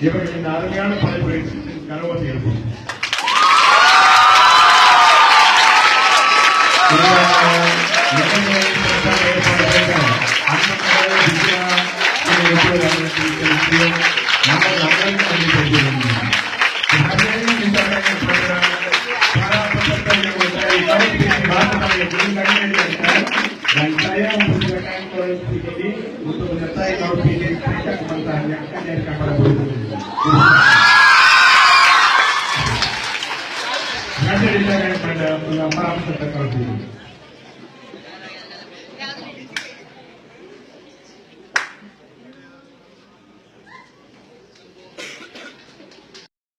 இவர்கள் இந்த அருமையான படைப்பை கனவு இருக்கும் Thank you. ceritakan kepada pengamat terdekat dulu.